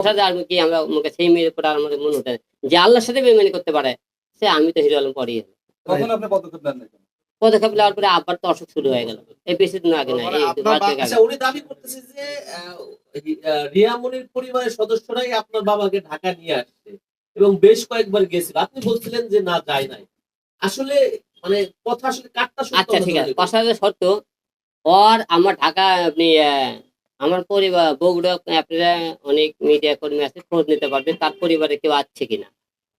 সাথে আর কি আমরা সেই মেয়ের উপর আমাদের মনে হতে যে আল্লাহর সাথে বেমানি করতে পারে সে আমি তো হিরো আলম পড়ি কখন আপনি পদক্ষেপ নেওয়ার পরে আবার তো অসুখ শুরু হয়ে গেল। এই বেশি দিন আগে না। আচ্ছা উনি দাবি করতেছে যে রিয়ামনির পরিবারের সদস্যরাই আপনার বাবাকে ঢাকা নিয়ে আসছে এবং বেশ কয়েকবার গেছিল। আপনি বলছিলেন যে না যায় নাই। আসলে মানে কথা আসলে কাটটা আচ্ছা ঠিক আছে? কথা সত্য ওর আমার ঢাকা আপনি আহ, আমার পরিবার, বগুড়া আপনারা অনেক মিডিয়া কর্মী আছে, খোঁজ নিতে পারবে তার পরিবারে কেউ আছে কিনা।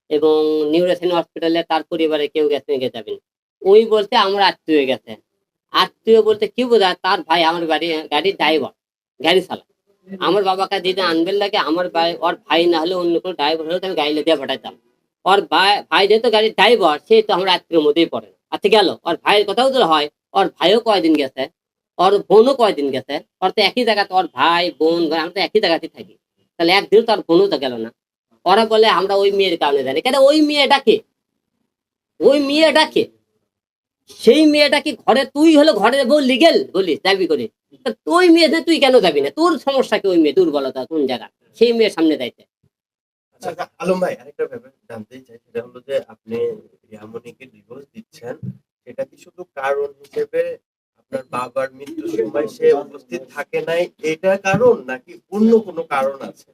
এবং নিউরোসেন হসপিটালে তার পরিবারে কেউ গেছে নাকি যাবেন। ওই বলতে আমার আত্মীয় গেছে। আত্মীয় বলতে কি বোঝায় তার ভাই আমার বাড়ি গাড়ির ড্রাইভার গাড়ি চালা আমার বাবাকে যেটা আনবেন লাগে, আমার ভাই, ওর ভাই না হলে অন্য কোনো ড্রাইভার হলে আমি গাড়ি দিয়ে পাঠাইতাম ওর ভাই ভাই যেহেতু গাড়ির ড্রাইভার সে তো আমার আত্মীয়ের মধ্যেই পড়ে আচ্ছা গেল, ওর ভাইয়ের কথাও তো হয়, ওর ভাইও কয়দিন গেছে? ওর বোনও কয়দিন গেছে ওর তো একই জায়গাতে ওর ভাই বোন ভাই আমরা তো একই জায়গাতে থাকি তাহলে একদিন তো ওর বোনও তো গেল না ওরা বলে আমরা ওই মেয়ের কারণে জানি কেন ওই মেয়েটাকে ওই মেয়েটাকে সেই মেয়েটাকে ঘরে তুই হলো ঘরের বউ লিগেল বলিস দাবি করে তুই মেয়েতে তুই কেন যাবি না তোর সমস্যা কি ওই মেয়ে দুর্বলতা কোন জায়গা সেই মেয়ের সামনে যাইতে আলম ভাই আরেকটা ব্যাপার জানতে চাই সেটা হলো যে আপনি রিয়ামনিকে ডিভোর্স দিচ্ছেন সেটা কি শুধু কারণ হিসেবে আপনার বাবার মৃত্যুর সময় সে উপস্থিত থাকে নাই, এটা কারণ নাকি অন্য কোনো কারণ আছে?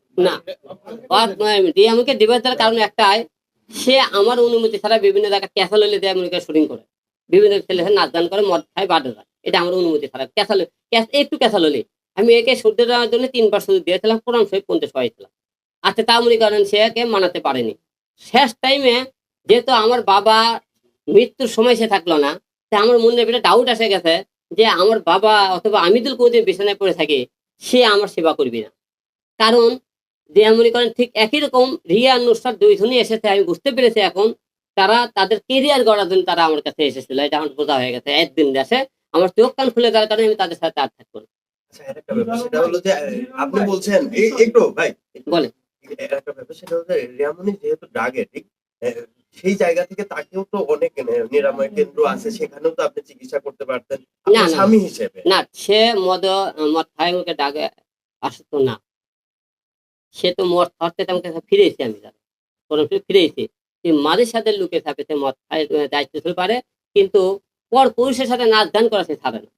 তিনবার দিয়েছিলাম পঞ্চাশ আচ্ছা তা মনে করেন মানাতে পারেনি। শেষ টাইমে যেহেতু আমার বাবা মৃত্যুর সময় সে থাকল না আমার মনে একটা ডাউট এসে গেছে যে আমার বাবা অথবা আমিদুল কোদিন বিছানায় পড়ে থাকে সে আমার সেবা করবে না কারণ যে মনে করেন ঠিক একই রকম রিয়া নুসরাত দুইজনই এসেছে আমি বুঝতে পেরেছি এখন তারা তাদের কেরিয়ার গড়ার জন্য তারা আমার কাছে এসেছিল এটা আমার বোঝা হয়ে গেছে একদিন দেশে আমার চোখ কান খুলে যাওয়ার কারণে আমি তাদের সাথে আর থাকব না। আচ্ছা আরেকটা ব্যাপার সেটা হলো যে আপনি বলছেন একটু ভাই একটু- বলেন। একটা ব্যাপার সেটা হলো রিয়ামনি যেহেতু ড্রাগ এডিক্ট সেই জায়গা থেকে তাকেও তো অনেক নিরাময় কেন্দ্র আছে সেখানেও তো আপনি চিকিৎসা করতে পারতেন না, না। স্বামী হিসেবে। না সে মদ মদ খায় ডাকে আসতো না। সে তো মদ খাওয়াতে আমাকে ফিরেছি আমি তার কোন ফিরেছি। মাঝের সাথে লুকে থাকে সে মদ খায় দায়িত্ব পারে কিন্তু পর পুরুষের সাথে নাচ গান করা সে ছাড়ে না।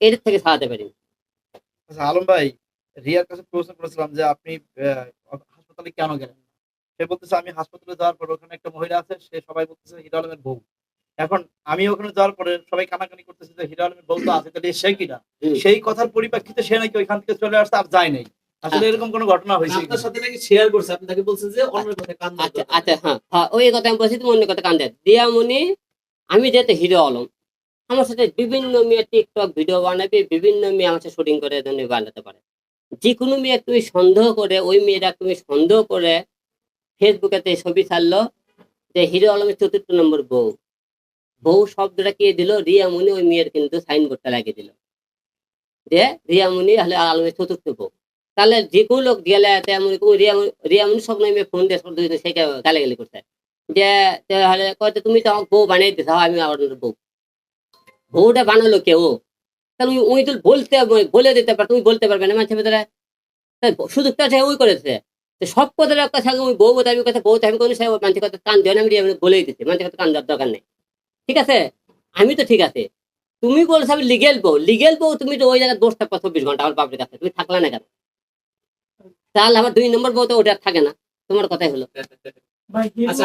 এর থেকে ছাড়াতে পারি আচ্ছা আলম ভাই রিয়ার কাছে প্রশ্ন করেছিলাম যে আপনি আহ, হাসপাতালে কেন গেলেন? সে বলতেছে আমি হাসপাতালে যাওয়ার পর ওখানে একটা মহিলা আছে সে সবাই বলতেছে হিরো আলমের বউ। এখন আমি ওখানে যাওয়ার পরে সবাই কানাকানি করতেছে যে হিরো আলমের বউ তো আছে তাহলে সে কিনা? সেই কথার পরিপ্রেক্ষিতে সে নাকি ওইখান থেকে চলে আসছে আর যায় নাই। আসলে আচ্ছা। এরকম কোনো ঘটনা হয়েছে আপনার সাথে নাকি শেয়ার করছে আপনি তাকে বলছেন যে কথা কান আচ্ছা আচ্ছা হ্যাঁ। হ্যাঁ ওই কথা আমি বলছি তুমি অন্য কথা কান্দে দিয়ামণি আমি যেহেতু হিরো আলম আমার সাথে বিভিন্ন মেয়ে টিকটক ভিডিও বানাবে বিভিন্ন মেয়ে আমার সাথে শুটিং করে জন্য বানাতে পারে। যে কোনো মেয়ে তুমি সন্দেহ করে ওই মেয়েটা তুমি সন্দেহ করে ফেসবুকেতে ছবি ছাড়লো যে হিরো আলমের চতুর্থ নম্বর বউ। বউ শব্দটা কে দিল? রিয়ামণি ওই মেয়ের কিন্তু সাইনবোর্ডটা লাগিয়ে দিল। যে রিয়ামণি হলে আলমের চতুর্থ বউ। তাহলে যে কোনো লোক গেলে রিয়ামণি রিয়ামণি সব মেয়ে ফোন দিয়ে দুইজন সেটা গালাগালি করছে। যে তাহলে কয়তো তুমি তো আমাকে বউ বানিয়ে দিতে আমি আমার বউ। বউটা বানালো কেউ তাহলে ওই- তো বলতে বলে দিতে পার তুমি বলতে পারবে না মানুষের ভেতরে সুযোগটা সে ওই করেছে। সব একটা সঙ্গে ওই বউ দাবি কথা বউ করে সে মানুষের কথা কান দেয় না, আমি বলেই দিচ্ছি মানুষের কথা কান দেওয়ার দরকার নেই। ঠিক আছে? আমি তো ঠিক আছে। তুমি বলছো আমি লিগেল বউ। লিগেল বউ তুমি তো ওই জায়গায় দোষ থাকবা চব্বিশ ঘণ্টা আমার বাপের কাছে তুমি থাকলা না কেন? তাহলে আমার দুই নম্বর বউ তো ওটা থাকে না। তোমার কথাই হলো। আচ্ছা